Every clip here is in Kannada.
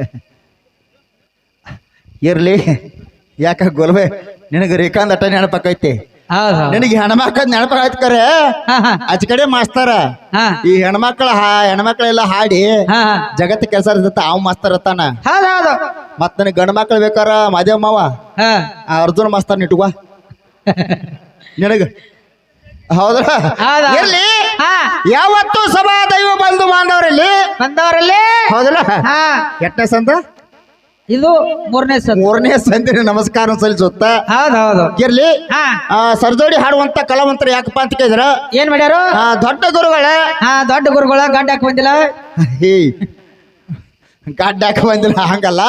ಇರ್ಲಿ. ಯಾಕ ಗೊಲ್ಬೆ? ನಿನಗೆ ರೇಖಾಂದ್ ಅಟ್ಟ ನೆನಪಾಕೈತಿ ನಿನಗೆ ಹೆಣ್ಮಕ್ಳ ನೆನಪಾಯ್ತು ಕರೆ. ಆಚ ಕಡೆ ಮಾಸ್ತಾರ. ಈ ಹೆಣ್ಮಕ್ಳ ಹಾ ಹೆಣ್ಮಕ್ಳೆಲ್ಲ ಹಾಡಿ ಜಗತ್ ಜಗತ್ತ ಕೆಲಸ ಇರ್ತೈತ ಅವ್ ಮಾಸ್ತರ್ ಇರ್ತಾನ ಹೌದು ಮತ್ ನನಗೆ ಗಂಡ ಮಕ್ಳು ಬೇಕಾರ? ಮಾದೇವ್ ಮಾವ? ಅರ್ಜುನ್ ಮಾಸ್ತಾರ ನಿಟ್ಟುವ ನಿನಗ ಹೌದಾ ಹೌದಾ? ಇರ್ಲಿ ಹಾ. ಯಾವತ್ತು ಸಭಾ ದೈವ ಬಂಧು ಬಾಂಧವರಲ್ಲಿ? ಬಂದವರಲ್ಲಿ? ಹೌದಲ್ಲ ಹಾ. ಎಟ್ಟನೇ ಸಂತ? ಇದು ಮೂರನೇ ಸತ್. ಮೂರನೇ ಸಂದಿನ ನಮಸ್ಕಾರ ಸಲ್ಲಿಸುತ್ತ ಹೌದು ಹೌದು. ಇರ್ಲಿ. ಹಾ. ಆ, ಸರ್ಜೋಡಿ ಹಾಡುವಂತ ಕಲಾವಂತರು ಯಾಕಪ್ಪ ಅಂತ ಕೇಳಿದ್ರ ಏನ್ ಮಾಡ್ಯಾರು? ಆ, ದೊಡ್ಡ ಗುರುಗಳ. ಹಾ ದೊಡ್ಡ ಗುರುಗಳ ಗಡ್ಡ ಹಾಕಿ ಬಂದಿಲ್ಲ? ಹೇ ಗಡ್ಡ ಹಾಕ ಬಂದಿಲ್ಲ ಹಂಗಲ್ಲ.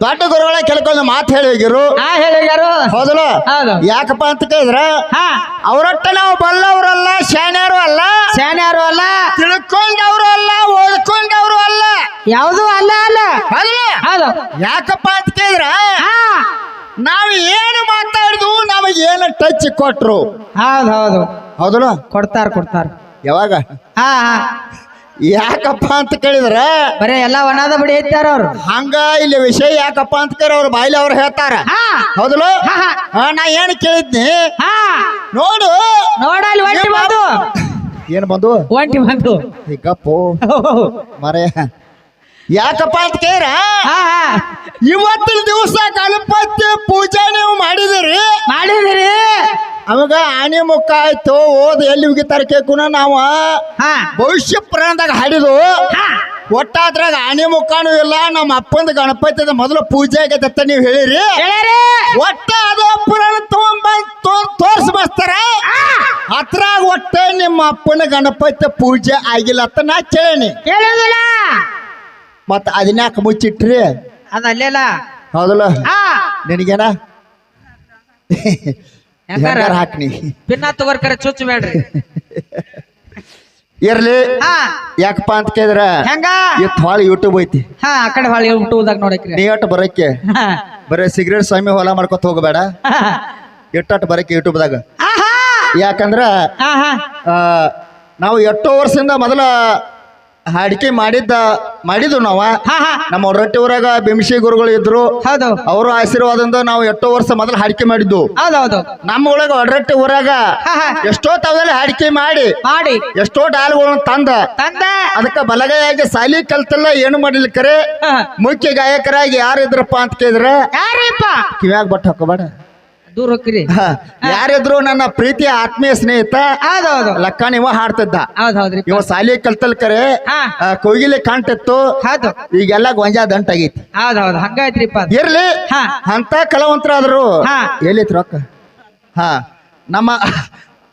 ದೊಡ್ಡ ಗುರುಗಳ ಕೆಲಕೊಂದು ಮಾತು ಹೇಳಿ ಹೋಗಿರು. ಹಾ ಹೇಳಿಗ್ಯಾರು ಹೌದಲ್ಲ? ಹೌದು. ಯಾಕಪ್ಪ ಅಂತ ಕೇಳಿದ್ರ ಹಾ. ಅವರೊಟ್ಟ ನಾವು ಬಲ್ಲವರಲ್ಲ ಶಾಣ್ಯಾರು ಅಲ್ಲ. ಶಾನ್ಯಾರು ಅಲ್ಲ. ತಿಳ್ಕೊಂಡವರು ಅಲ್ಲ ಓದ್ಕೊಂಡವರು ಅಲ್ಲ. ಯಾವುದು ಅಲ್ಲ ಅಲ್ಲ. ಹೌದಲ್ಲ? ಹೌದು. ಯಾಕಪ್ಪ ಅಂತ ಕೇಳಿದ್ರ ಹಾ. ನಾವು ಏನು ಮಾತಾಡಿದ್ವು ನಮಗೆ ಏನು ಟಚ್ ಕೊಟ್ರು? ಹೌದು ಹೌದು. ಹೌದಲ್ಲ? ಕೊಡ್ತಾರ ಕೊಡ್ತಾರ. ಯಾವಾಗ? ಹಾ ಹಾ. ಯಾಕಪ್ಪ ಅಂತ ಕೇಳಿದ್ರ? ಬರೇ ಎಲ್ಲ ಒಣದ ಬಿಡಿ ಐತಾರ ಅವ್ರು. ಹಂಗ ಇಲ್ಲಿ ವಿಷಯ ಯಾಕಪ್ಪ ಅಂತ ಕೇಳಿ ಅವ್ರ ಬಾಯಿಲಿ ಅವ್ರು ಹೇಳ್ತಾರ. ಹೌದಲು ನಾ ಏನು ಕೇಳಿದ್ನಿ? ನೋಡು. ನೋಡಲ್ಲಿ ಒಂಟಿ ಬಂದು. ಏನು ಬಂದು? ಒಂಟಿ ಬಂದು. ಕಪ್ಪು ಮರೆ. ಯಾಕಪ್ಪ ಅಂತ ಹಾ. ಇವತ್ತಿನ ದಿವಸ ಗಣಪತಿ ಪೂಜೆ ನೀವು ಮಾಡಿದಿರಿ. ಮಾಡಿದಿರಿ. ಅವಾಗ ಆನೆ ಮುಖ ಆಯ್ತು ಓದ್ ಎಲ್ಲಿ ಉಗಿತಾರ ಕೇಕುನ ನಾವು? ಹಾ. ಭವಿಷ್ಯ ಪ್ರಾಣದಾಗ ಹಾಡಿದು ಒಟ್ಟಾದ್ರಾಗ ಆನೆ ಮುಖಾನು ಇಲ್ಲ ನಮ್ಮ ಅಪ್ಪಂದ ಗಣಪತಿ ಮೊದಲು ಪೂಜೆ ಆಗೈತೆ ನೀವು ಹೇಳಿರಿ. ಒಟ್ಟ ಅದು ಪುರಾಣ ತಗೊಂಬಂದ್ ತೋರ್ಸ್ ಬಸ್ತಾರ ಅದ್ರಾಗ ಒಟ್ಟ ನಿಮ್ಮ ಅಪ್ಪನ ಗಣಪತಿ ಪೂಜೆ ಆಗಿಲ್ಲ ಅಂತ ನಾ ಕೇಳೇನಿ. ಕೇಳಿದಿಲ್ಲ. ಮತ್ತ ಅದನ್ಯಾಕ ಮುಚ್ಚಿಟ್ರಿ? ಅದ ಅಲ್ಲೆಲ್ಲ ಹೌದಲ್ಲ? ಹಾ. ನಿನಗೇನ? ಹೆಂಗಾರ? ಹೆಂಗಾರ ಹಾಕ್ನಿ? ಪಿನ್ನ ತಗೋರ್ಕರ ಚುಚ್ಚ ಬೇಡ್ರಿ ಇರ್ಲಿ. ಹಾ. ಯಾಕಪ್ಪ ಅಂತ ಕೇಳಿದ್ರ ಹೆಂಗ? ಇತ್ತು ಭಾಳ ಯೂಟ್ಯೂಬ್ ಐತಿ. ಹಾ ಆ ಕಡೆ ಹೊಳಿ ಯೂಟ್ಯೂಬ್ದಾಗ ನೋಡಕ್ರಿ. ನೀ ಬರಕ್ಕೆ. ಹಾ. ಬರೀ ಸಿಗರೇಟ್ ಸ್ವಾಮಿ ಹೊಲ ಮಾಡ್ಕೊತ ಹೋಗಬೇಡ. ಎಟ್ಟಟ್ಟು ಬರಕ್ಕೆ ಯೂಟ್ಯೂಬ್ದಾಗ ಯಾಕಂದ್ರ ಹಾ ಹಾ ನಾವು ಎಷ್ಟೋ ವರ್ಷದಿಂದ ಮೊದಲ ಹಾಡಿಕೆ ಮಾಡಿದ್ದ ಮಾಡಿದ್ವು ನಾವ. ಹಾ ಹಾ. ನಮ್ಮ ಹೊರಟ್ಟಿ ಊರಾಗ ಬಿಂಶಿ ಗುರುಗಳು ಇದ್ರು. ಹೌದು. ಅವರ ಆಶೀರ್ವಾದದಿಂದ ನಾವು ಎಷ್ಟೋ ವರ್ಷ ಮೊದಲು ಹಾಡಿಕೆ ಮಾಡಿದ್ದು. ಹೌದೌದು ನಮ್ಮ ಒಳಗ ಒಡರಟ್ಟಿ ಊರಾಗ ಹಾ ಹಾ. ಎಷ್ಟೋ ತಾವೆಲ್ಲ ಹಾಡಿಕೆ ಮಾಡಿ ಮಾಡಿ. ಎಷ್ಟೋ ಡಾಲ್ಗಳನ್ನ ತಂದ. ತಂದ. ಅದಕ್ಕೆ ಬಲಗೈಯಾಗಿ ಸಾಲಿ ಕಲ್ತಲ್ಲ ಏನು ಮಾಡಿಲ್ಲ ಕರೆ. ಹಾ. ಮುಖ್ಯ ಗಾಯಕರಾಗಿ ಯಾರು ಇದ್ರಪ್ಪ ಅಂತ ಕೇಳಿದ್ರೆ ಯಾರಿಪ್ಪ? ಕಿವ್ಯಾಗ ಬಟ್ ಹಾಕೋಬೇಡ. ದೂರ ಹೋಗ್ರಿ ಹ, ಯಾರಿದ್ರು ನನ್ನ ಪ್ರೀತಿ ಆತ್ಮೀಯ ಸ್ನೇಹಿತ ಹೌದೌದು. ಲಕ್ಕ ಇವ ಹಾಡ್ತಿದ್ದ. ಇವ ಸಾಲಿ ಕಲ್ತಲ್ ಕರೆ ಹಾ. ಆ, ಕೋಗಿಲೆ ಕಾಣ್ತಿತ್ತು. ಹೌದು. ಈಗೆಲ್ಲ ಗೊಂಜಾ ದಂಟಾಗೈತಿ ಆಗೈತಿ. ಅದು. ಇರ್ಲಿ. ಹಾ. ಅಂತ ಕಲಾವಂತರಾದ್ರು. ಹಾ. ಎಲ್ಲಿತ್ ರೊಕ್ಕ? ಹಾ. ನಮ್ಮ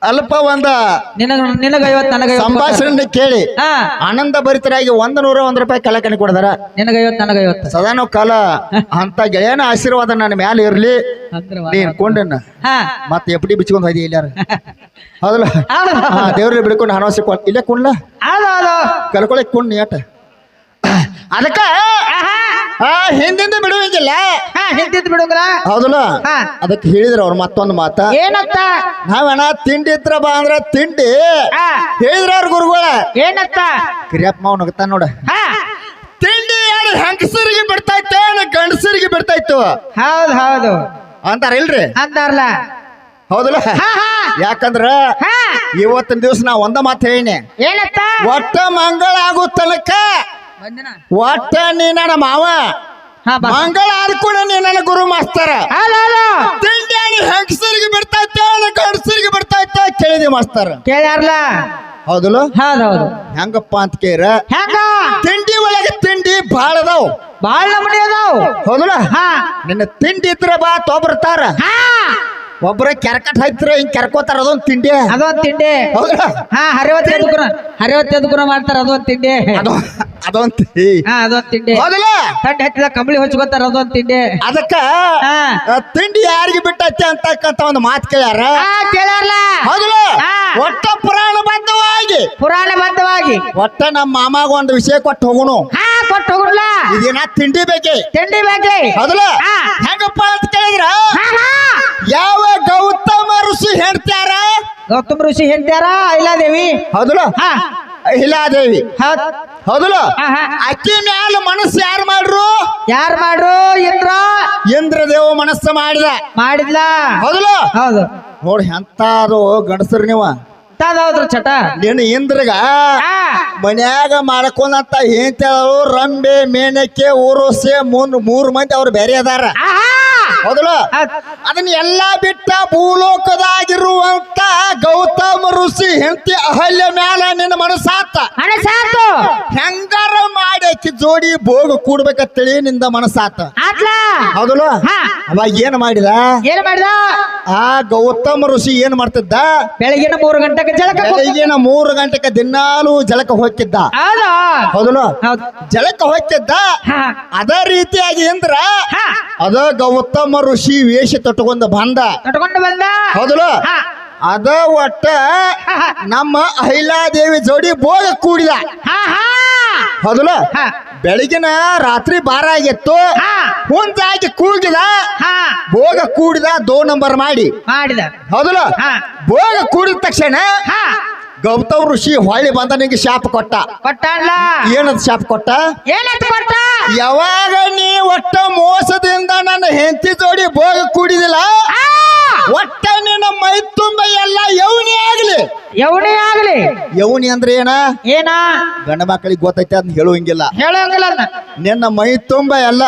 ಅಲ್ಪ ಒಂದ ನಿನಗ ನಿನಗ ಐವತ್ ನನಗ ಐವತ್ ಸಂಭಾಷಣೆ ಕೇಳಿ. ಹಾ. ಆನಂದ ಭರಿತರಾಗಿ ಒಂದ್ ನೂರ ಒಂದ್ ರೂಪಾಯಿ ಕಲಕಣಿ ಕೊಡದಾರ? ನಿನಗ ಐವತ್ತು ನನಗ ಐವತ್ತು. ಸದಾ ಕಾಲ ಅಂತ ಗೆಳೆಯನ ಆಶೀರ್ವಾದ ನನ್ನ ಮ್ಯಾಲ ಇರ್ಲಿ. ಕೊಂಡ ನೀನ್ ಕೊಂಡನ್ನ. ಮತ್ತೆ ಎಪ್ಪಡಿ ಬಿಚ್ಕೊಂಡ್ ಹೋಯ್ದಿ ಇಲ್ಲಾರ ಹೌದಲ್ಲ? ದೇವ್ರಿಗೆ ಬಿಡ್ಕೊಂಡು ಹಣವಸಿ ಇಲ್ಲೇ ಕುಣ್ಲ? ಕಲ್ಕೊಳಕ್ ಕುಣ್ ನೀಟ ಅದಕ್ಕ ಆ ಹಿಂದಿಂದ ಬಿಡುವಂಗಿಲ್ಲ ಹಾ ಹಿಂದಿದ್ ಬಿಡುಂಗ್ರ ಹೌದಲ್ಲ? ಹಾ. ಅದಕ್ಕೆ ಹೇಳಿದ್ರ ಅವ್ರು ಮತ್ತೊಂದು ಮಾತ. ಏನತ್ತ? ನಾವೇಣ ತಿಂಡಿ ಇದ್ರ ಬಾ ಅಂದ್ರ ತಿಂಡಿ. ಹಾ. ಹೇಳಿದ್ರ ಅವ್ರ ಗುರುಗಳ. ಏನತ್ತ? ಕಿರಿಯಪ್ಪ ಮಾವ್ ನಗತಾನ ನೋಡ. ಹಾ. ತಿಂಡಿ ಏನು ಹೆಂಗಸರಿಗೆ ಬಿಡ್ತಾಯ್ತು ಏನು ಗಂಡಸರಿಗೆ ಬಿಡ್ತಾಯ್ತು. ಹೌದ್ ಹೌದು. ಅಂತಾರ ಇಲ್ರಿ? ಅಂತಾರಲ್ಲ. ಹೌದಲ್ಲ? ಹಾ ಹಾ. ಯಾಕಂದ್ರ ಹಾ. ಇವತ್ತಿನ ದಿವಸ ನಾ ಒಂದ ಮಾತು ಹೇಳಿನಿ. ಏನತ್ತ? ಒಟ್ಟ ಮಂಗಳ ಆಗೋ ತನಕ ಒಟ್ಟ ನೀ ನನ್ನ ಮಾವ? ಮಂಗಳ ಆದ್ಕೂಡ ನೀ ನನ್ನ ಗುರು ಮಾಸ್ತರ. ತಿಂಡಿ ಹೆಂಗಸರಿಗೆ ಬಿಡ್ತೈತೆ ಗಂಡಸರಿಗೆ ಬಿಡ್ತಾಯ್ತು ಕೇಳಿದೆ ಮಾಸ್ತರ. ಕೇಳ್ಯಾರಲ್ಲ ಹೌದಲ್ಲ? ಹೌದ್ ಹೌದು ಹೆಂಗಪ್ಪ ಅಂತ ಕೇರ ಹೆಂಗ? ತಿಂಡಿ ಒಳಗೆ ತಿಂಡಿ ಭಾಳ ಅದಾವ. ಬಾಳ್ ನಮೂನಿ ಅದಾವ್. ಹೌದಲ್ಲ? ಹಾ. ನಿನ್ನ ತಿಂಡಿ ಇದ್ರ ಬಾ ತೊಬರ್ತಾರ ಹಾ ಕೆರಕಟ್ ಹಾಕ್ತಿರ ಹಿಂಗ್ ಕೆರ್ಕೋತಾರ ಅದೊಂದ್ ತಿಂಡಿ. ಅದೊಂದ್ ತಿಂಡಿ. ಹಾ ಹರಿವತ್ ಎದ್ಕುನ ಹರಿವತ್ ಎದ್ಕುನ ಮಾಡ್ತಾರ ಅದೊಂದ್ ತಿಂಡಿ. ಅದು ಅದೊಂದ್ ತಿ- ಹಾ ಅದೊಂದ್ ತಿಂಡಿ. ಹೌದಲ್ಲ? ತಂಡ ಹಚ್ಚಿದ ಕಂಬಳಿ ಹೊಚ್ಕೋತಾರ ಅದೊಂದ್ ತಿಂಡಿ. ಅದಕ್ಕ ಹಾ. ಆ, ತಿಂಡಿ ಯಾರಿಗೆ ಬಿಟ್ಟೈತಿ ಅಂತಕ್ಕಂತ ಒಂದು ಮಾತು ಕೇಳ್ಯಾರ? ಹಾ ಹೌದಲ್ಲ? ಹಾ. ಒಟ್ಟ ಪುರಾಣ ಬದ್ಧವಾಗಿ ಪುರಾಣ ಬದ್ಧವಾಗಿ ಒಟ್ಟ ನಮ್ಮ ಮಾಮಾಗ ಒಂದು ವಿಷಯ ಕೊಟ್ಟು ಹೋಗುನು ಹಾ ಕೊಟ್ಟು ಹೋಗ್ರಲ್ಲ ಇದೇನ ತಿಂಡಿ ಬೇಕೆ? ತಿಂಡಿ ಬೇಕ್ರಿ ಹೌದಲ್ಲ? ಹಾ. ಹೆಂಗಪ್ಪ ಅಂತ ಕೇಳಿದ್ರ? ಹಾ, ಹಾ. ಯಾವ ಗೌತಮ ಋಷಿ ಹೇಳ್ತಾರ? ಗೌತಮ ಋಷಿ ಹೇಳ್ತಾರ? ದೇವಿ ಹೌದಲ್ಲ? ಹಾ. ಹೌದ್ ಹೌದಲ್ಲ. ಅಕ್ಕಿ ಮ್ಯಾಲ ಮನಸ್ಸು ಯಾರು ಮಾಡ್ರು? ಯಾರು ಮಾಡ್ರು? ಇಂದ್ರ. ಇಂದ್ರ ದೇವ ಮನಸ್ಸು ಮಾಡಿದ. ಮಾಡಿದ್ಲ. ಹೌದಲ್ಲ? ಹೌದು. ನೋಡಿ ಎಂತಾರು ಗಂಡಸರು ನೀವ. ಹೌದ್ರಿ ಚಟ. ನೀನು ಇಂದ್ರಗ ಮನ್ಯಾಗ ಮಾಡ್ಕೊಂಡಂತ ಹೇಳ್ತಾಳು ರಂಬೆ ಮೇನಕ್ಕೆ ಊರೋಸೆ ಸೇ ಮೂರು ಮಂದಿ ಅವ್ರು ಬೇರೆ ಅದಾರ. ಅದನ್ನ ಎಲ್ಲಾ ಬಿಟ್ಟ ಭೂಲೋಕದಾಗಿರುವಂತ ಗೌತಮ ಋಷಿ ಹೆಂತಿ ಅಹಲ್ಯ ಮ್ಯಾಲ ನಿನ್ನ ಮನಸ್ಸಾತ. ಹೆಂಗ ಆಕಿ ಜೋಡಿ ಭೋಗ ಕೂಡ್ಬೇಕಂತೇಳಿ ನಿಂದ ಮನಸ್ಸಾತ. ಆತ್ಲ? ಹೌದಲ್ಲ? ಹಾ. ಅವಾಗ ಏನ್ ಮಾಡಿದ? ಏನ್ ಮಾಡಿದ? ಆ ಗೌತಮ ಋಷಿ ಏನ್ ಮಾಡ್ತಿದ್ದ? ಬೆಳಗಿನ ಮೂರು ಗಂಟೆಗೆ ಜಳಕ ಬೆಳಗಿನ ಮೂರು ಗಂಟೆಗೆ ದಿನಾಲು ಜಳಕ ಹೋಗ್ತಿದ್ದ. ಹೌದಾ? ಹೌದಲ್ಲ? ಜಳಕ ಹೋಗ್ತಿದ್ದ? ಅದ ರೀತಿಯಾಗಿ ಅಂದ್ರ ಅದ ಗೌತಮ ಋಷಿ ವೇಷ ತೊಟ್ಟುಕೊಂಡು ಬಂದ. ತೊಟ್ಟುಕೊಂಡು ಬಂದ? ಹೌದಲ್ಲ? ಅದ ಒಟ್ಟ. ನಮ್ಮ ಅಹಿಲಾದೇವಿ ಜೋಡಿ ಬೋಗ ಕೂಡಿದ. ಹೌದಲ್ಲ. ಬೆಳಗಿನ ರಾತ್ರಿ ಬಾರ ಆಗಿತ್ತು. ಹಾ. ಹುಂಚಾಗಿ ಕೂಗಿದ. ಭೋಗ ಕೂಡಿದ ದೋ ನಂಬರ್ ಮಾಡಿ. ಮಾಡಿದ. ಹೌದಲ್ಲ. ಭೋಗ ಕೂಡಿದ ತಕ್ಷಣ ಗೌತಮ್ ಋಷಿ ಹೊಳ್ಳಿ ಬಂದ ನಿಂಗೆ ಶಾಪ ಕೊಟ್ಟ. ಕೊಟ್ಟ ಏನದ್ ಶಾಪ ಕೊಟ್ಟ? ಏನಂತ ಕೊಟ್ಟ? ಯಾವಾಗ ನೀ ಒಟ್ಟ ಮೋಸದಿಂದ ನನ್ನ ಹೆಂಡತಿ ಜೋಡಿ ಭೋಗ ಕೂಡಿದಿಲ್ಲ! ಒಟ್ಟ ನಿನ್ನ ಮೈ ತುಂಬ ಎಲ್ಲ ಯವನಿ ಆಗ್ಲಿ. ಯವನಿ ಆಗ್ಲಿ. ಯವನಿ ಅಂದ್ರೆ ಏನ? ಏನ? ಗಂಡ ಮಕ್ಕಳಿಗೆ ಗೊತ್ತೈತೆ ಅದನ್ನ ಹೇಳುವಂಗಿಲ್ಲ. ಹೇಳಂಗಿಲ್ಲ ಅದ್ನ. ನಿನ್ನ ಮೈ ತುಂಬ ಎಲ್ಲ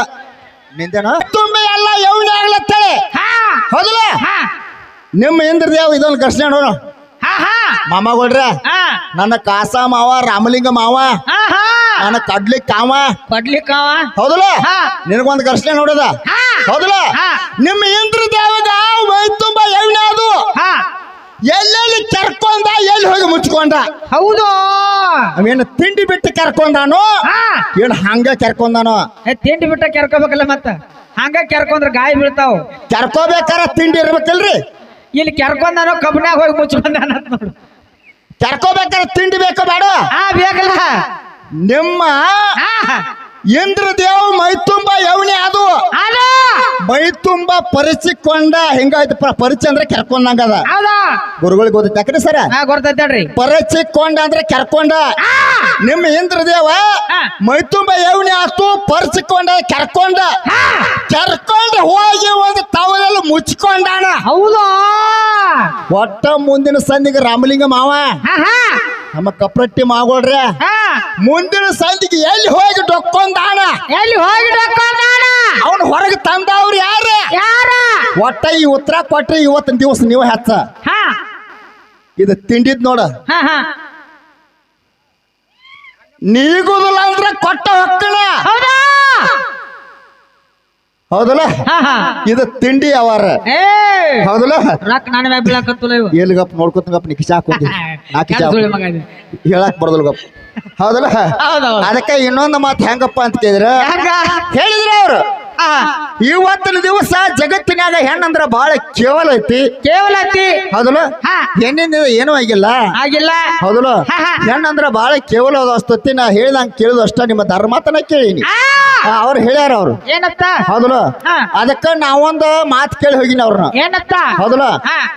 ನಿಂದೇನ? ತುಂಬ ಎಲ್ಲ ಯವನಿ ಆಗ್ಲತ್ತಳೆ ಹಾ. ಹೌದಲ್ಲ? ಹಾ. ನಿಮ್ಮ ಇಂದ್ರದೇವ್ ಇದೊಂದು ಘರ್ಷಣೆ ನೋಡು. ಹಾ ಹಾ. ಮಾಮಗಳ್ರ ಹಾ. ನನ್ನ ಕಾಸ ಮಾವ ರಾಮಲಿಂಗ ಮಾವ. ಹಾ ಹಾ. ನನ್ನ ಕಡ್ಲಿ ಕಾವ ಕೊಡ್ಲಿಕ್ಕವ ಹೌದಲ್ಲ? ಹಾ. ನಿನಗೊಂದು ಘರ್ಷಣೆ ನೋಡದ? ಹಾ. ಹೌದಲ್ಲ? ಹಾ. ನಿಮ್ಮ ಇಂದ್ರದೇವಗ ಮೈ ತುಂಬ ಯೌನಿ ಅದು. ಹಾ. ಎಲ್ಲೆಲ್ಲಿ ಕರ್ಕೊಂಡ ಎಲ್ಲಿ ಹೋಗಿ ಮುಚ್ಕೊಂಡ? ಹೌದು. ಅವೇನು ತಿಂಡಿ ಬಿಟ್ಟು ಕರ್ಕೊಂಡಾನು? ಹಾ. ಏನು ಹಂಗ ಕರ್ಕೊಂಡಾನು? ಏ, ತಿಂಡಿ ಬಿಟ್ಟ ಕರ್ಕೋಬೇಕಲ್ಲ ಮತ್ತ? ಹಂಗ ಕೆರ್ಕೊಂಡ್ರ ಗಾಯ ಬೀಳ್ತಾವ. ಕರ್ಕೋಬೇಕಾರ ತಿಂಡಿ ಇರ್ಬೇಕಲ್ರಿ? ಇಲ್ಲಿ ಕೆರ್ಕೊಂಡಾನೋ ಕಬ್ಬನ್ಯಾಗ ಹೋಗಿ ಮುಚ್ಕೊಂಡಾನ ಅಂತ ನೋಡು. ಕರ್ಕೋಬೇಕಾರ ತಿಂಡಿ ಬೇಕು ಬೇಡ. ಆ ಬೇಕಲ್ಲ. ನಿಮ್ಮ ಆ, ಇಂದ್ರದೇವ್ ಮೈ ತುಂಬ ಯವನಿ ಅದು. ಮೈ ತುಂಬ ಪರಿಚಿಕೊಂಡ ಹೆಂಗಾಯ್ತು ಪರಿಚಯ ಅಂದ್ರೆ ಕರ್ಕೊಂಡಂಗದ ಅದ. ಗುರುಗಳಿಗೆ ಗೊತ್ತೈತೆ ಯಾಕ್ರಿ ಸರ? ಹಾ ಗೊತ್ತೈತೆ ಹೇಳ್ರಿ. ಪರಿಚಿಕೊಂಡ ಅಂದ್ರೆ ಕೆರ್ಕೊಂಡ. ನಿಮ್ಮ ಇಂದ್ರದೇವ ದೇವ ಮೈ ತುಂಬ ಯವನಿ ಆತು ಪರಿಚಿಕೊಂಡ ಕೆರ್ಕೊಂಡ. ಕೆರ್ಕೊಂಡ ಹೋಗಿ ಒಂದು ತವಲಲ್ಲಿ ಮುಚ್ಕೊಂಡಾನ. ಹೌದಾ. ಒಟ್ಟ ಮುಂದಿನ ಸಂದಿಗೆ ರಾಮಲಿಂಗ ಮಾವ. ನಮ್ಮ ಕಪ್ರಟ್ಟಿ ಮಾಗೋಳ್ರೆ. ಹಾ. ಮುಂದಿನ ಸಂದಿಗೆ ಎಲ್ಲಿ ಹೋಗಿ ಡೊಕ್ಕೊಂದಾನ ಎಲ್ಲಿ ಹೋಗಿ ಡೊಕ್ಕೊಂಡಾನ? ಅವನು ಹೊರಗೆ ತಂದವ್ರು ಯಾರು? ಯಾರ? ಒಟ್ಟ ಈ ಉತ್ತರ ಕೊಟ್ರಿ ಇವತ್ತಿನ ದಿವಸ ನೀವು ಹೆಚ್ಚ. ಹಾ. ಇದು ತಿಂಡಿದ್ ನೋಡ. ಹಾ ಹಾ. ನೀಗುದಿಲ್ಲ ಅಂದ್ರೆ ಕೊಟ್ಟ ಹೊಕ್ಕಣ ಹೌದಾ. ಹೌದಲ್ಲ? ಇದು ತಿಂಡಿ ಅವರ. ಹೌದಲ್ಲ? ರೊಕ್ಕ ನನ್ನ ಮ್ಯಾಗ ಬೀಳಕತ್ತಲ್ಲ ಇವು. ಎಲ್ಲಿಗಪ್ಪ ನೋಡ್ಕೊತಂಗಪ್ಪ ನೀ ಸುಳಿ ಮಗ ಹೇಳಕ್ ಬರ್ದಲ್ ಗಪ್ಪ ಹೌದಲ್ಲ? ಅದಕ್ಕೆ ಇನ್ನೊಂದು ಮಾತು ಹೆಂಗಪ್ಪ ಅಂತ ಕೇಳಿದ್ರ? ಹೇಳಿದ್ರ ಅವ್ರು. ಇವತ್ತಿನ ದಿವಸ ಜಗತ್ತಿನಾಗ ಹೆಣ್ಣಂದ್ರ ಬಹಳ ಕೇವಲ ಐತಿ. ಕೇವಲ ಐತಿ. ಹೌದಲ್ಲ? ಹಾ. ಹೆಣ್ಣಿಂದ ಏನೂ ಆಗಿಲ್ಲ. ಆಗಿಲ್ಲ. ಹೌದಲ್ಲ. ಹೆಣ್ಣಂದ್ರ ಬಹಳ ಕೇವಲ ಅಷ್ಟೊತ್ತಿ ನಾ ಹೇಳ್ದಂಗ ಕೇಳಿದ ಅಷ್ಟ ನಿಮ್ಮ ಧರ್ಮತನ ಕೇಳಿನಿ. ಅವ್ರು ಹೇಳ್ಯಾರ ಅವ್ರು. ಏನತ್ತ? ಹೌದಲ್ಲ. ಅದಕ್ಕ ನಾವೊಂದು ಮಾತು ಕೇಳಿ ಹೋಗಿನಿ ಅವ್ರನ್ನ. ಏನತ್ತ? ಹೌದಲ್ಲ?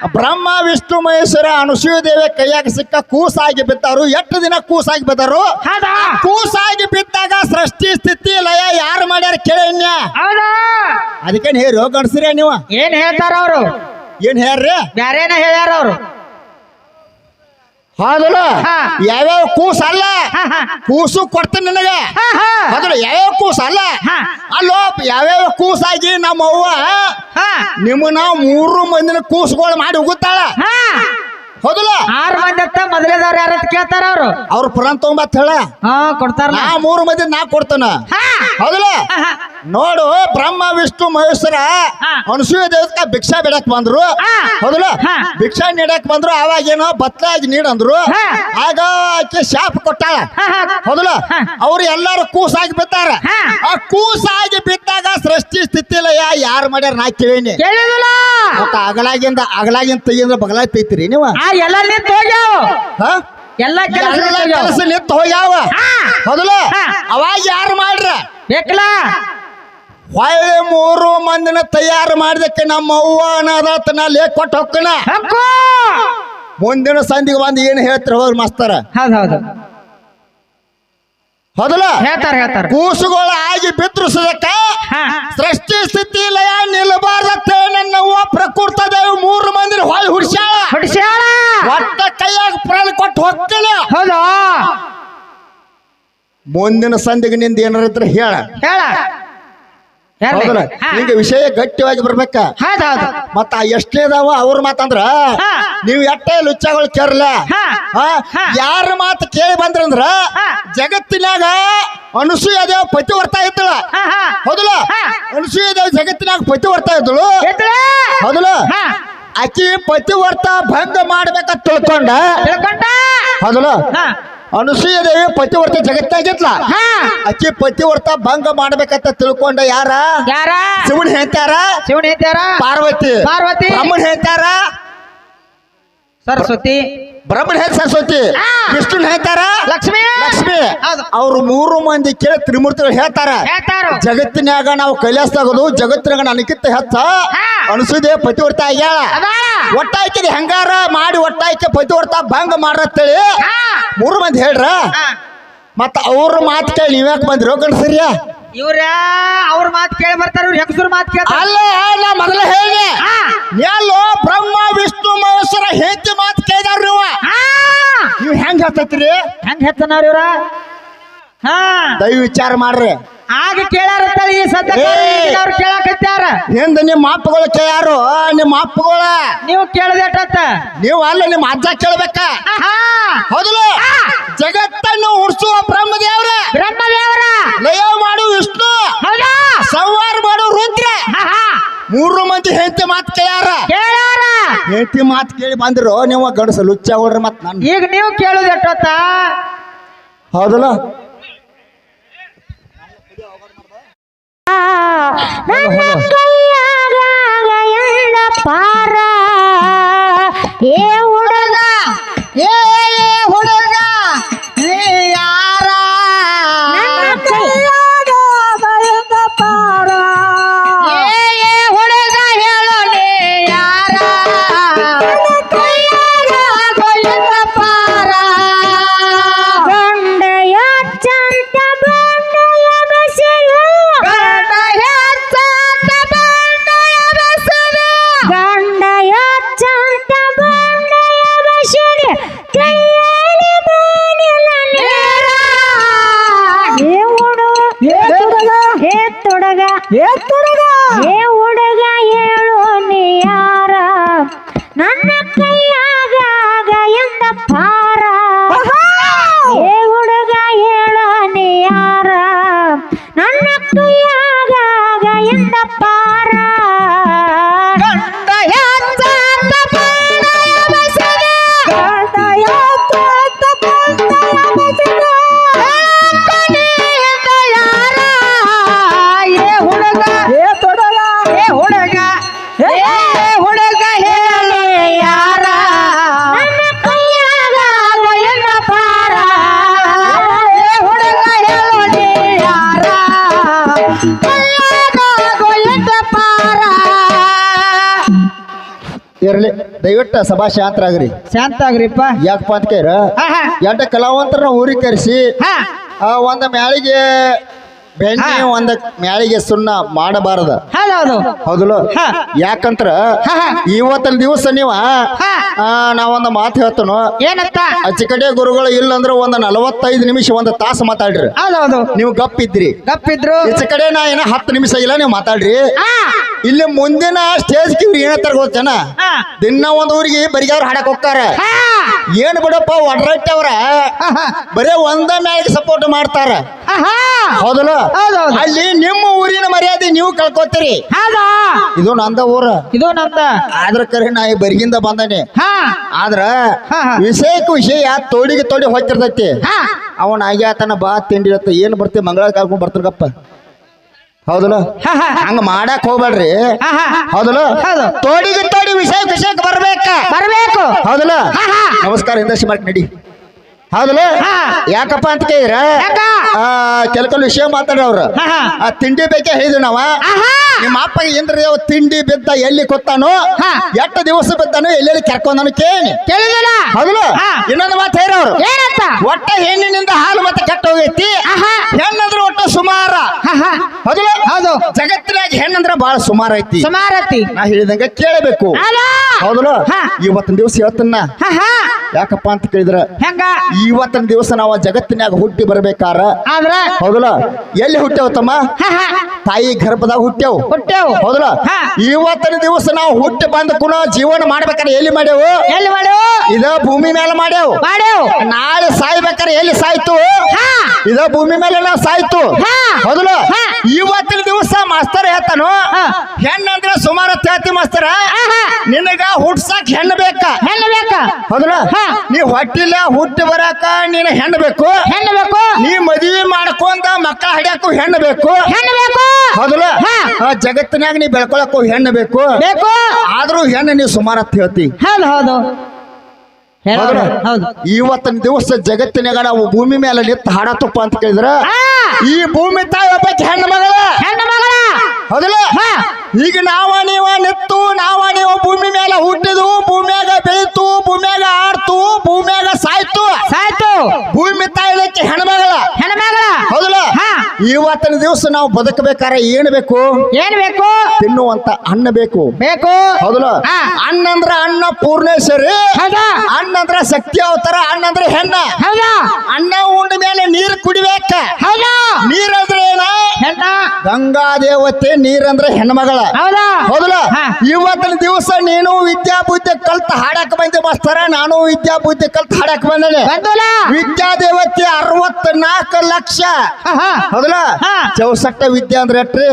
ಬ್ರಹ್ಮ ವಿಷ್ಣು ಮಹೇಶ್ವರ ಅನುಸೂಯ ದೇವಿ ಕೈಯಾಗ ಸಿಕ್ಕ ಕೂಸಾಗಿ ಬಿದ್ದಾರು ಎಷ್ಟು ದಿನ ಕೂಸಾಗಿ ಬಿದ್ದಾರು? ಕೂಸಾಗಿ ಬಿದ್ದಾಗ ಸೃಷ್ಟಿ ಸ್ಥಿತಿ ಲಯ ಯಾರು ಮಾಡ್ಯಾರ ಕೇಳಿನ್ಯ ಹೌದಾ? ಅದಕ್ಕೇನ್ ರೋಗ ಕಾಣಿಸ್ರಿ ನೀವು? ಏನ್ ಹೇಳ್ತಾರ ಅವ್ರು? ಏನ್ ಹೇಳ್ರಿ? ಬ್ಯಾರೇನ ಹೇಳ್ಯಾರ ಅವ್ರು? ಹೌದಲ್ಲ? ಹಾ. ಯಾವ್ಯಾವ ಕೂಸ್ ಅಲ್ಲ? ಹಾ, ಹಾ. ಕೂಸು ಕೊಡ್ತೀನಿ ನಿನಗೆ. ಹಾ, ಹಾ. ಹೌದಲ್ಲ ಯಾವ್ಯಾವ ಕೂಸ್ ಅಲ್ಲ? ಹಾ. ಅಲ್ಲೋ ಯಾವ್ಯಾವ ಕೂಸಾಗಿ ನಮ್ಮ ಅವ್ವ ಹಾ. ನಿಮ್ಮ ನಾವು ಮೂರು ಮಂದಿನ ಕೂಸುಗಳು ಮಾಡಿ ಉಗುತ್ತಾಳ? ಹಾ. ಹೌದಲ್ಲ? ಆರ್ ಮಂದಿ ಅತ್ತ ಮೊದಲೇದವ್ರು ಯಾರ ಕೇಳ್ತಾರ ಅವ್ರು? ಅವ್ರ ಪುರಾಣ ತಗೊಂಬತ್ತ ಹೇಳ. ಹಾ ಕೊಡ್ತಾರ ನಾ ಮೂರು ಮಂದಿ ನಾ ಕೊಡ್ತಾನ. ಹೌದಲ್ಲ. ನೋಡು ಬ್ರಹ್ಮ ವಿಷ್ಣು ಮಹೇಶ್ವರ ಮನುಷ್ಯ ಅನಸೂಯ ದೇವಕ್ಕ ಭಿಕ್ಷಾ ಬಿಡಕ್ ಬಂದ್ರು. ಹೌದಲ್ಲ. ಭಿಕ್ಷಾ ನೀಡಕ್ ಬಂದ್ರು ಅವಾಗ ಏನೋ ಬತ್ಲಾಗಿ ನೀಡಂದ್ರು. ಆಗ ಆಕೆ ಶಾಪ ಕೊಟ್ಟಾಳ. ಹಾ. ಹೌದಲ್ಲ ಅವ್ರು ಎಲ್ಲಾರು ಕೂಸಾಗಿ ಬಿತ್ತಾರ ಆ ಕೂಸಾಗಿ ಬಿದ್ದಾಗ ಸೃಷ್ಟಿ ಸ್ಥಿತಿ ಲಯ ಯಾರು ಮಾಡ್ಯಾರ ನಾ ಕೇಳಿನಿ. ಮತ್ತ ಅಗಲಾಗಿಂದ ಅಗಲಾಗಿಂದ ತೆಗಿಯಿಂದ ಬಗಲಾಗಿ ತೆಗಿತೀರಿ ನೀವು? ಎಲ್ಲ ನಿಂತ ಹಾ? ಎಲ್ಲ ಕೆಲಸ ನಿಂತ್ ಹೋಗ್ಯಾವ. ಹೌದಲ್ಲ ಅವಾಗ ಯಾರು ಮಾಡ್ರ? ಬೇಕಲ್ಲ ಹೊಳ್ಳಿ ಮೂರು ಮಂದಿನ ತಯಾರು ಮಾಡಿದಕ್ಕೆ ನಮ್ಮ ಅವ್ವ ಅನ್ನೋದಾತ ನಾ ಲೇಖ ಕೊಟ್ಟು ಹೊಕ್ಕಣ ಹಕ್ಕು ಮುಂದಿನ ಸಂಧಿಗೆ ಬಂದು ಏನು ಹೇಳ್ತಾರೆ ಹೋಗ್ರಿ ಮಾಸ್ತರ. ಹೌದ್ ಹೌದು. ಹೌದಲ್ಲ? ಹೇಳ್ತಾರೆ ಹೇಳ್ತಾರೆ. ಕೂಸುಗಳು ಆಗಿ ಬಿದ್ರು ಸದಕ್ಕ ಸೃಷ್ಟಿ ಸ್ಥಿತಿ ಲಯ ನಿಲ್ಲಬಾರ್ದತ್ತೆ ನನ್ನವ್ವ ಪ್ರಕೃತ ದೇವಿ ಮೂರು ಮಂದಿನ ಹೊಯ್ ಹುಡ್ಸ್ಯಾಳ. ಹುಡ್ಸ್ಯಾಳ. ಒಟ್ಟ ಕೈಯಾಗ ಪ್ರಾಣ ಕೊಟ್ಟು ಹೋಗ್ತಾನೆ. ಹೌದಾ. ಮುಂದಿನ ಸಂಧಿಗೆ ನಿಂದ ಏನಾರ ಇದ್ರೆ ಹೇಳ. ಹೇಳ. ಹೌದಲ್ಲ? ವಿಷಯ ಗಟ್ಟಿಯಾಗಿ ಬರ್ಬೇಕ. ಹೌದು ಎಷ್ಟೇ ಮತ್ತ ಎಷ್ಟೇದಾವ ಅವ್ರ ಮಾತಂದ್ರ. ನೀವು ಎಟ್ಟೆ ಲುಚ್ಚಗಳು ಕೇರ್ಲ. ಯಾರ ಮಾತು ಕೇಳಿ ಬಂದ್ರಂದ್ರ. ಜಗತ್ತಿನಾಗ ಅನಸೂಯದೇವ್ ಪತಿ ಬರ್ತಾ ಇದ್ದಳ. ಹೌದಲ್ಲ? ಹಾ. ಜಗತ್ತಿನಾಗ ದೇವ ಜಗತ್ತಿನಾಗ ಪತಿವರ್ತ ಇದ್ದಳು. ಹೌದಲ್ಲ? ಅಕ್ಕಿ ಪತಿ ಪತಿವರ್ತ ಭಂಗ ಮಾಡ್ಬೇಕಂತ ತಿಳ್ಕೊಂಡ. ತಿಳ್ಕೊಂಡ? ಹೌದಲ್ಲ? ಹಾ ಅನುಸೂಯ ದೇವಿ ಪತಿವರ್ತ ಜಗತ್ತಾಗಿತ್ಲ? ಹಾ. ಆಕಿ ಪತಿವರ್ತ ಭಂಗ ಮಾಡ್ಬೇಕಂತ ತಿಳ್ಕೊಂಡ ಯಾರ? ಯಾರ? ಶಿವನ್ ಹೇಳ್ತಾರ ಶಿವನ್ ಹೇಳ್ತಾರ ಪಾರ್ವತಿ. ಪಾರ್ವತಿ. ಬ್ರಹ್ಮನ್ ಹೇಳ್ತಾರ ಸರಸ್ವತಿ. ಬ್ರಹ್ಮನ್ ಹೇಳ್ ಸರಸ್ವತಿ? ವಿಷ್ಣು ವಿಷ್ಣುನ್ ಹೇಳ್ತಾರ? ಲಕ್ಷ್ಮಿ. ಲಕ್ಷ್ಮಿ. ಅವ್ರು ಮೂರು ಮಂದಿ ಕೇಳಿ ತ್ರಿಮೂರ್ತಿಗಳು ಹೇಳ್ತಾರ. ಜಗತ್ತಿನಾಗ ನಾವು ಕೈಲಾಸದಾಗದು ಜಗತ್ತಿನಾಗ ನನಗಿಂತ ಹೆಚ್ಚ. ಅನಿಸುದೇ ಪತಿವರ್ತ ಆಗ್ಯಾಳ. ಅದಾಳ. ಒಟ್ಟಾಯ್ಕೆ ಹೆಂಗಾರ ಮಾಡಿ ಒಟ್ಟಾಯ್ಕೆ ಪತಿವರ್ತ ಭಂಗ ಮಾಡ್ರತ್ತೇಳಿ. ಮೂರು ಮಂದಿ ಹೇಳ್ರ. ಮತ್ತ ಅವ್ರ ಮಾತು ಕೇಳಿ ನೀವ್ಯಾಕೆ ಬಂದ್ರೋ ಗಂಡಸರಿಯ ಇವ್ರ ಅವ್ರ ಮಾತು ಕೇಳಿ ಬರ್ತಾರ ಇವ್ರ ಹೆಂಗಸರ ಮಾತು ಕೇಳ ಅಲ್ಲ ನಾ ಮೊದಲ ಹೇಳಿ ಹಾ. ಎಲ್ಲೋ ಬ್ರಹ್ಮ ವಿಷ್ಣು ಮಹೇಶ್ವರ ಹೆಂಡತಿ ಮಾತು ಕೇಳಿದಾರ ನೀವು ಹಾ. ನೀವು ಹೆಂಗ್ ಹೇಳ್ತೈತ್ರಿ? ಹೆಂಗ್ ಹೆತ್ತನಾರ ಇವ್ರ? ಹಾ. ದಯ ವಿಚಾರ ಮಾಡ್ರಿ. ಆಗ ಕೇಳಾರತ್ತಳಿ ಈ ಸದ್ಯ. ಅವ್ರು ಕೇಳಾಕತ್ಯಾರ. ಹಿಂದ ನಿಮ್ಮ ಅಪ್ಪಗಳು ಕೇಳ್ಯಾರು ನಿಮ್ಮ ಅಪ್ಪಗಳ. ನೀವು ಕೇಳದೇಟತ್ತ ನೀವು ಅಲ್ಲ ನಿಮ್ಮ ಅಜ್ಜ ಕೇಳ್ಬೇಕ ಆಹಾ ಹೌದಲ್ಲ ಜಗತ್ತನ್ನು ಉಡ್ಸುವ ಬ್ರಹ್ಮದೇವ್ರ ಬ್ರಹ್ಮದೇವರ ಲಯ ಮಾಡು ವಿಷ್ಣು ಹೌದಾ ಸಂವಾರ ಮಾಡು ರುದ್ರ ಆಹಾ ಮೂರು ಮಂದಿ ಹೆಂಡತಿ ಮಾತು ಕೇಳ್ಯಾರ ಹೆಂಡತಿ ಮಾತು ಕೇಳಿ ಬಂದ್ರು ನೀವು ಗಂಡಸ ಲುಚ್ಚ ಹೋಗ್ರಿ ಮತ್ತೆ ನಾನು. ಈಗ ನೀವು ಹೌದಲ್ಲ? ನನ್ನ ಕೈಯಾಗ ಎಲ್ಲ ಪಾರ ಏ ಹುಡುಗ ಇರ್ಲಿ ದಯವಿಟ್ಟು ಸಭಾ ಶಾಂತರಾಗ್ರಿ. ಶಾಂತ ಆಗ್ರಿಪ್ಪ ಯಾಕಪ್ಪ ಅಂತ ಕೇರ ಹಾ, ಹಾ. ಎಂಟ ಕಲಾವಂತರ ಊರಿಗೆ ಕರೆಸಿ ಹಾ. ಆ ಒಂದ ಮ್ಯಾಳಿಗೆ ಬೆಣ್ಣೆ. ಒಂದ ಮ್ಯಾಳಿಗೆ ಸುಣ್ಣ ಮಾಡಬಾರದ. ಹೌದಲ್ಲ? ಯಾಕಂತ್ರ ಯಾಕಂದ್ರ. ಇವತ್ತಿನ ದಿವಸ ನೀವ ನಾವೊಂದ ಮಾತು ಹೇಳ್ತನು. ಏನಂತ ಆಚೆ ಕಡೆ ಗುರುಗಳು ಇಲ್ಲಂದ್ರ ಒಂದ್ ನಲವತ್ತೈದು ನಿಮಿಷ ಒಂದ್ ತಾಸು ಮಾತಾಡ್ರಿ. ಹೌದು ನೀವು ಗಪ್ ಇದ್ರು ಈಚೆ ಕಡೆ ನಾ ಏನ ಹತ್ತು ನಿಮಿಷ ಇಲ್ಲ ನೀವು ಮಾತಾಡ್ರಿ. ಇಲ್ಲಿ ಮುಂದಿನ ಸ್ಟೇಜ್ ಕಿವ್ರಿ ಏನತ್ತಾರ ಗೊತ್ತೇನ. ದಿನ ಒಂದ್ ಊರಿಗೆ ಬರಿಗಾರ ಹಾಡಕ್ ಹೋಗ್ತಾರ. ಏನ್ ಬಿಡಪ್ಪ ಒಡ್ರಟ್ಟಿ ಅವ್ರ? ಬರೇ ಒಂದ ಮ್ಯಾಲಿಗೆ ಸಪೋರ್ಟ್ ಮಾಡ್ತಾರ. ಹೌದಲ್ಲ. ಅಲ್ಲಿ ನಿಮ್ಮ ಊರಿನ ಮರ್ಯಾದೆ ನೀವು ಕಳ್ಕೊತೀರಿ. ಇದು ನಂದ ಊರ. ಇದು ನಂದ. ಆದ್ರ ಕರೆ ನಾ ಈ ಬರಿಗಿಂದ ಬಂದಾನೆ. ಆದ್ರ. ವಿಷಯಕ್ಕೆ ವಿಷಯ ತೋಡಿಗೆ ತೋಡಿ ಹೋಗ್ತಿರ್ತೈತಿ. ಅವನ ಆಗ್ಯಾತನ ಬಾ ತಿಂಡಿ ಏನ್ ಬರ್ತೀವಿ ಮಂಗಳ ಕರ್ಕೊಂಡ್ ಬರ್ತಾರಪ್ಪ ಹೌದಲ್ಲ. ಹಂಗ ಮಾಡಕ್ ಹೋಗ್ಬೇಡ್ರಿ. ಹೌದಲ್ಲ ಹೌದು. ತೋಡಿಗೆ ತೋಡಿ ವಿಷಯ ವಿಷಯಕ್ಕೆ ಬರ್ಬೇಕ ಬರ್ಬೇಕು ಹೌದಲ್ಲ. ನಮಸ್ಕಾರ ಹಿಂದರ್ಶಿ ಮಾಡಿ ನಡಿ ಹೌದಲ್ಲ. ಯಾಕಪ್ಪ ಅಂತ ಕೇಳಿದ್ರ? ಕೆಲ ಕೆಲ ವಿಷಯ ಮಾತಾಡವ್ರು. ಆ ತಿಂಡಿ ಬೇಕೆ ಹೇಳಿದ್ವಿ ನಾವ. ನಿಮ್ಮ ಅಪ್ಪ ಏನ್ರಿ ಅವ ತಿಂಡಿ ಬಿದ್ದ ಎಲ್ಲಿ ಕೊತ್ತಾನೋ ಹಾ. ಎಷ್ಟು ದಿವಸ ಬಿದ್ದಾನೋ ಎಲ್ಲೆಲ್ಲಿ ಕೆರ್ಕೊಂಡನು ಕೇಳಿ. ಕೇಳಿದಲ್ಲ? ಹೌದಲ್ಲ. ಇನ್ನೊಂದು ಮಾತು ಹೇಳೋರು ಏನಂತ? ಒಟ್ಟ ಹೆಣ್ಣಿನಿಂದ ಹಾಲು ಮತ್ತೆ ಕೆಟ್ಟ ಹೋಗೈತಿ. ಹೆಣ್ಣಂದ್ರೆ ಒಟ್ಟು ಸುಮಾರ. ಹೌದಲ್ಲ ಹೌದು. ಜಗತ್ತಿನಾಗ ಹೆಣ್ಣಂದ್ರೆ ಬಹಳ ಸುಮಾರ ಐತಿ. ಸುಮಾರ ಐತಿ ನಾ ಹೇಳಿದಂಗ ಕೇಳಬೇಕು. ಹೌದಲ್ಲ. ಇವತ್ತಿನ ದಿವಸ ಹೇಳ್ತನ್ನ. ಯಾಕಪ್ಪ ಅಂತ ಕೇಳಿದ್ರ? ಹೆಂಗ? ಇವತ್ತಿನ ದಿವಸ ನಾವು ಜಗತ್ತಿನಾಗ ಹುಟ್ಟಿ ಬರ್ಬೇಕಾರ? ಆದ್ರ? ಹೌದಲ್ಲ? ಎಲ್ಲಿ ಹುಟ್ಟೇವು ತಮ್ಮ. ತಾಯಿ ಗರ್ಭದಾಗ ಹುಟ್ಟೇವು. ಹುಟ್ಟೆವು. ಹೌದಲ್ಲ. ಇವತ್ತಿನ ದಿವಸ ನಾವು ಹುಟ್ಟಿ ಬಂದ ಕುಣ ಜೀವನ ಮಾಡ್ಬೇಕಾದ್ರೆ ಎಲ್ಲಿ ಮಾಡೇವು ಎಲ್ಲಿ ಮಾಡು ಇದ ಭೂಮಿ ಮೇಲೆ ಮಾಡ್ಯಾವು. ಮಾಡ್ಯಾವ. ನಾಳೆ ಸಾಯ್ಬೇಕಾರೆ ಎಲ್ಲಿ ಸಾಯ್ತು. ಇದ ಭೂಮಿ ಮೇಲೆ ನಾವು ಸಾಯ್ತು. ಮೊದಲು. ಇವತ್ತಿನ ದಿವಸ ಮಾಸ್ತರ್ ಹೇಳ್ತಾನು. ಹೆಣ್ಣಂದ್ರೆ ಸುಮಾರು ಹೇಳ್ತಿ ಮಾಸ್ತರ. ನಿನಗ ಹುಟ್ಸಾಕ್ ಹೆಣ್ಣು ಬೇಕ? ಹೆಣ್ಣು ಬೇಕ? ಮೊದಲು. ನೀ ಹೊಟ್ಟಿಲ್ಲ ಹುಟ್ಟಿ ಬರಾಕ ನೀನು ಹೆಣ್ಣು ಬೇಕು. ಹೆಣ್ಣು ಬೇಕು. ನೀ ಮದುವೆ ಮಾಡ್ಕೊಂತ ಮಕ್ಕಳ ಹಡಿಯಾಕು ಹೆಣ್ಣು ಬೇಕು. ಹೆಣ್ಣು ಬೇಕು. ಆ ಜಗತ್ತಿನಾಗ ನೀ ಬೆಳ್ಕೊಳಕ್ಕೂ ಹೆಣ್ಣು ಬೇಕು. ಬೇಕು. ಆದ್ರೂ ಹೆಣ್ಣು ನೀ ಸುಮಾರು ಹೇಳ್ತಿ. ಹೌದು ಹೌದು? ಹೌದು. ಇವತ್ತಿನ ದಿವಸ ಜಗತ್ತಿನಾಗ ನಾವು ಭೂಮಿ ಮೇಲೆ ನಿಂತು ಹಾಡತ್ತಪ್ಪ ಅಂತ ಕೇಳಿದ್ರ ಈ ಭೂಮಿ ತಾಯಿ ಒಬ್ಬ ಹೆಣ್ಣು ಮಗಳ. ಹೆಣ್ಣು ಮಗಳ. ಹೌದಲ್ಲ. ಈಗ ನಾವ ನೀವ ನಿತ್ತು ನಾವ ನೀವ ಭೂಮಿ ಮೇಲೆ ಹುಟ್ಟಿದು ಭೂಮಿಯಾಗ ಬೆಳಿತು ಭೂಮಿಯಾಗ ಆಡ್ತು ಭೂಮಿಯಾಗ ಸಾಯ್ತು ಸಾಯ್ತು ಭೂಮಿ ತಾಯಿದಕ್ಕೆ ಹೆಣ್ಮಗಳ ಹೆಣ್ಣು ಮಗಳ ಹೌದಲ್ಲ ಹಾ. ಇವತ್ತಿನ ದಿವಸ ನಾವು ಬದುಕಬೇಕಾದ್ರೆ ಏನ್ ಬೇಕು? ಏನ್ ಬೇಕು? ತಿನ್ನುವಂತ ಅನ್ನ ಬೇಕು. ಬೇಕು. ಹೌದಲ್ಲ? ಅಣ್ಣ ಅಂದ್ರ ಅನ್ನ ಪೂರ್ಣೇಶ್ವರಿ. ಅನ್ನ ಅಂದ್ರ ಶಕ್ತಿ ಅವತಾರ ಅಣ್ಣ ಅಂದ್ರೆ ಹೆಣ್ಣ. ಅಣ್ಣ ಉಂಡ ಮೇಲೆ ನೀರು ಕುಡಿಬೇಕ. ನೀರಂದ್ರೆ ಏನ? ಹೆಣ್ಣ. ಗಂಗಾ ದೇವತೆ ನೀರಂದ್ರೆ ಹೆಣ್ಮಗಳ. ಹೌದಾ? ಹೌದಲ್ಲ. ಇವತ್ತಿನ ದಿವಸ ನೀನು ವಿದ್ಯಾಬುದ್ಧಿ ಕಲ್ತ್ ಹಾಡಕ್ ಬಂದೆ ಮಾಸ್ತರ ನಾನು ವಿದ್ಯಾಬುದ್ಧಿ ಕಲ್ತ್ ಹಾಡಕ್ ಬಂದೇನೆ. ವಿದ್ಯಾದೇವ ನಾಲ್ಕು ಲಕ್ಷ. ಹೌದಲ್ಲ. ಚೌಸಟ್ಟ ವಿದ್ಯೆ ಅಂದ್ರೆ ಎಟ್ರಿ?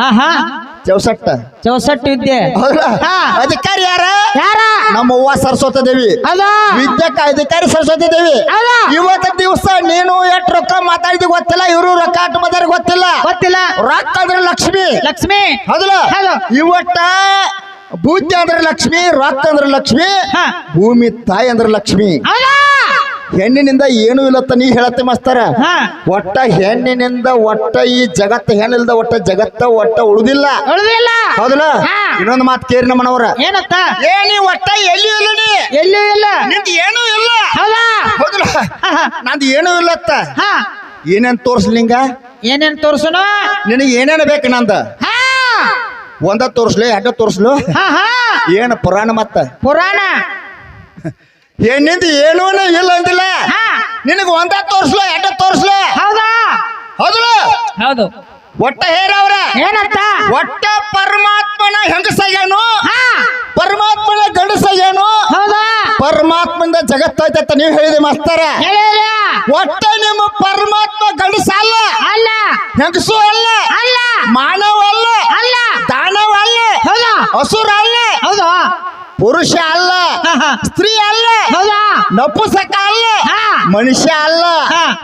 ಹಾ ಹಾ. ಚೌಸಟ್ಟ. ಚೌಸಟ್ಟು ವಿದ್ಯೆ. ಅಧಿಕಾರಿ ಯಾರ? ಯಾರ? ನಮ್ಮ ಅವ್ವ ಸರಸ್ವತಿ ದೇವಿ. ವಿದ್ಯಕ್ಕ ಅಧಿಕಾರಿ ಸರಸ್ವತಿ ದೇವಿ. ಹೌದಾ? ಇವತ್ತಿನ ದಿವಸ ನೀನು ಎಷ್ಟು ರೊಕ್ಕ ಮಾತಾಡಿದ ಗೊತ್ತಿಲ್ಲ ಇವರು ರೊಕ್ಕ ಆಟ ಮಾತಾಡಿ ಗೊತ್ತಿಲ್ಲ. ಗೊತ್ತಿಲ್ಲ. ರೊಕ್ಕ ಅಂದ್ರೆ ಲಕ್ಷ್ಮಿ. ಲಕ್ಷ್ಮಿ. ಹೌದಲ್ಲ? ಇವಟ್ಟ ಇವತ್ತ ಬುದ್ಧಿ ಅಂದ್ರೆ ಲಕ್ಷ್ಮಿ ರೊಕ್ಕ ಅಂದ್ರೆ ಲಕ್ಷ್ಮಿ. ಭೂಮಿ ತಾಯಿ ಅಂದ್ರೆ ಲಕ್ಷ್ಮಿ. ಹೆಣ್ಣಿನಿಂದ ಏನೂ ಇಲ್ಲತ್ತ ನೀ ಹೇಳತ್ತೆ ಮಾಸ್ತರ. ಹಾ. ಒಟ್ಟ ಹೆಣ್ಣಿನಿಂದ ಒಟ್ಟ ಈ ಜಗತ್ತ ಹೆಣ್ಣಿಲ್ದ ಒಟ್ಟ ಜಗತ್ತ ಒಟ್ಟ ಉಳಿದಿಲ್ಲ. ಉಳಿದಿಲ್ಲ. ಹೌದಲ್ಲ? ಹಾ. ಇನ್ನೊಂದು ಮಾತು ಕೇರಿ ನಮ್ಮನವ್ರ. ಏನತ್ತ? ಏ ನೀ ಒಟ್ಟ ಎಲ್ಲಿಯೂ ಇಲ್ಲ ನೀ. ಎಲ್ಲೂ ಇಲ್ಲ. ನಿಂದ ಏನೂ ಇಲ್ಲ. ಹೌದಾ? ಹೌದಲ್ಲ. ನಂದು ಏನೂ ಇಲ್ಲತ್ತ ಹಾ. ಏನೇನ್ ತೋರ್ಸ್ಲಿಂಗ ಏನೇನ್ ತೋರ್ಸೋಣ ನಿನಗೆ ಏನೇನು ಬೇಕು ನಂದ? ಹಾ. ಒಂದ ತೋರ್ಸ್ಲಿ ಅಡ್ಡ ತೋರ್ಸ್ಲು? ಹಾ ಹಾ. ಏನು ಪುರಾಣ ಮತ್ತ? ಪುರಾಣ. ಏನಿಂದ ಏನೂನು ಇಲ್ಲ ಅಂದಿಲ್ಲ? ಹಾ. ನಿನಗೆ ಒಂದ ತೋರ್ಸ್ಲ ಎಟ ತೋರ್ಸ್ಲ? ಹೌದಾ? ಹೌದಲ್ಲ ಹೌದು. ಒಟ್ಟ ಹೇರವ್ರ? ಏನಂತ ಒಟ್ಟ ಪರಮಾತ್ಮನ ಹೆಂಗಸಾಗ್ಯಾನು ಹಾ. ಪರಮಾತ್ಮನ ಗಂಡಸಾಗ್ಯಾನು ಹೌದಾ? ಪರಮಾತ್ಮಂದ ಜಗತ್ತೈತೆ ನೀವು ಹೇಳಿದ ಮಾಸ್ತರ. ಹೇಳಿಲ್ಲ ಒಟ್ಟ ನಿಮ್ಮ ಪರಮಾತ್ಮ ಗಂಡಸ ಅಲ್ಲ ಅಲ್ಲ. ಹೆಂಗಸು ಅಲ್ಲ? ಅಲ್ಲ. ಮಾನವ ಅಲ್ಲ? ಅಲ್ಲ. ದಾನವ ಅಲ್ಲ? ಹಸುರ ಅಲ್ಲ ಹೌದಾ. ಪುರುಷ ಅಲ್ಲ. ಸ್ತ್ರೀ ಅಲ್ಲ. ಹೌದಾ? ನಪುಸಕ ಅಲ್ಲ. ಮನುಷ್ಯ ಅಲ್ಲ.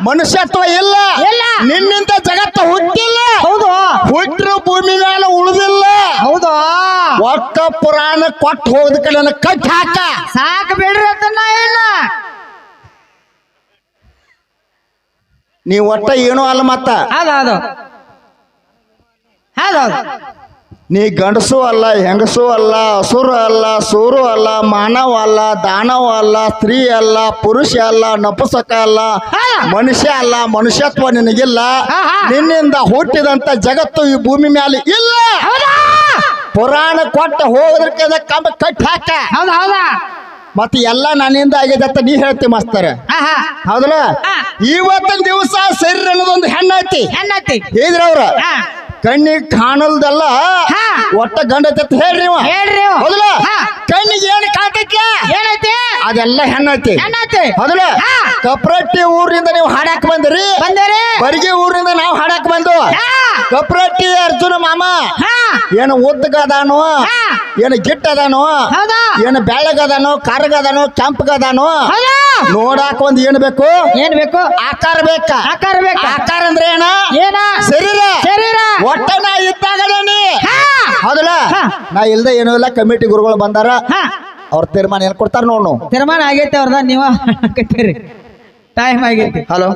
ಮನುಷ್ಯತ್ವ ಇಲ್ಲ. ಇಲ್ಲ. ನಿನ್ನಿಂದ ಜಗತ್ತು ಹುಟ್ಟಿಲ್ಲ. ಹೌದು. ಹುಟ್ಟಿರು ಭೂಮಿ ಮೇಲೆ ಉಳಿದಿಲ್ಲ. ಹೌದು. ಒಕ್ಕ ಪುರಾಣ ಕೊಟ್ಟು ಹೋದ ಕಡೆ ಕಟ್ಟಿ ಹಾಕ. ಸಾಕು ಬಿಡ್ರಿ ಅದನ್ನ ಇಲ್ಲ ನೀ ಒಟ್ಟ ಏನೂ ಅಲ್ಲ ಮತ್ತ. ಹೌದೌದು ಹೌದು. ಹೌದು ಹೌದು. ನೀ ಗಂಡಸು ಅಲ್ಲ ಹೆಂಗಸು ಅಲ್ಲ ಹಸುರು ಅಲ್ಲ ಸೂರು ಅಲ್ಲ ಮಾನವ ಅಲ್ಲ ದಾನವ ಅಲ್ಲ ಸ್ತ್ರೀ ಅಲ್ಲ ಪುರುಷ ಅಲ್ಲ ನಪುಸಕ ಅಲ್ಲ ಮನುಷ್ಯ ಅಲ್ಲ ಮನುಷ್ಯತ್ವ ನಿನಗಿಲ್ಲ. ನಿನ್ನಿಂದ ಹುಟ್ಟಿದಂತ ಜಗತ್ತು ಈ ಭೂಮಿ ಮೇಲೆ ಇಲ್ಲ. ಪುರಾಣ ಕೊಟ್ಟ ಹೋಗೋದಕ್ಕೆ ಕಂಬ ಕಟ್ಟಿ ಹಾಕ. ಮತ್ತೆ ಎಲ್ಲ ನನ್ನಿಂದ ಆಗಿದೆ ಅಂತ ನೀ ಹೇಳ್ತಿ ಮಾಸ್ತರ. ಹೌದಲ್ಲ. ಇವತ್ತಿನ ದಿವಸ ಶರೀರ ಅನ್ನೋದೊಂದು ಹೆಣ್ಣೈತಿ ಹೆಣ್ಣೈತಿ ಹೇಳಿದ್ರ ಅವ್ರ? ಹಾ. ಕಣ್ಣಿಗೆ ಕಾಣಲ್ದಲ್ಲ. ಒಟ್ಟ ಗಂಡ ಹೇಳ್ರಿ ಹೇಳ್ರಿ ನೀವು. ಹೌದಲ್ಲ ಹಾ. ಕಣ್ಣಿಗೆ ಏನು ಕಾಣ್ತೈತ್ಲ ಏನೈತಿ ಅದೆಲ್ಲ ಹೆಣ್ಣೈತಿ. ಹೆಣ್ಣತಿ. ಕಪ್ರಟ್ಟಿ ಊರಿಂದ ನೀವು ಹಾಡಾಕ್ ಬಂದ್ರಿ. ಬಂದೇರಿ. ಬರಿಗೆ ಊರಿಂದ ನಾವು ಹಾಡಾಕ್ ಬಂದು. ಕಪ್ರಟ್ಟಿ ಅರ್ಜುನ ಮಾಮ. ಏನು ಉದ್ದಗದಾನು. ಏನು ಗಿಟ್ಟದಾನು ಏನು ಬೆಳಗದಾನು ಕರ್ಗದಾನು ಕೆಂಪಗದಾನು ನೋಡಾಕ ಒಂದ್ ಏನ್ ಬೇಕು? ಏನ್ ಬೇಕು? ಆಕಾರ ಬೇಕ? ಆಕಾರ ಬೇಕು? ಆಕಾರ ಅಂದ್ರೆ ಏನ? ಏನ? ಶರೀರ. ಶರೀರ. ಒಟ್ಟ ನಾ ಇದ್ದಾಗ ಹೌದಲ್ಲ. ನಾ ಇಲ್ದ ಏನೂ ಇಲ್ಲ ಕಮಿಟಿ ಗುರುಗಳು ಬಂದಾರ. ಅವ್ರ ತೀರ್ಮಾನ ಏನ್ ಕೊಡ್ತಾರ ನೋಡು ತೀರ್ಮಾನ ಆಗೈತೆ ಅವ್ರದ ನೀವ ಟೈಮ್ ಆಗೈತಿ. ಹಲೋ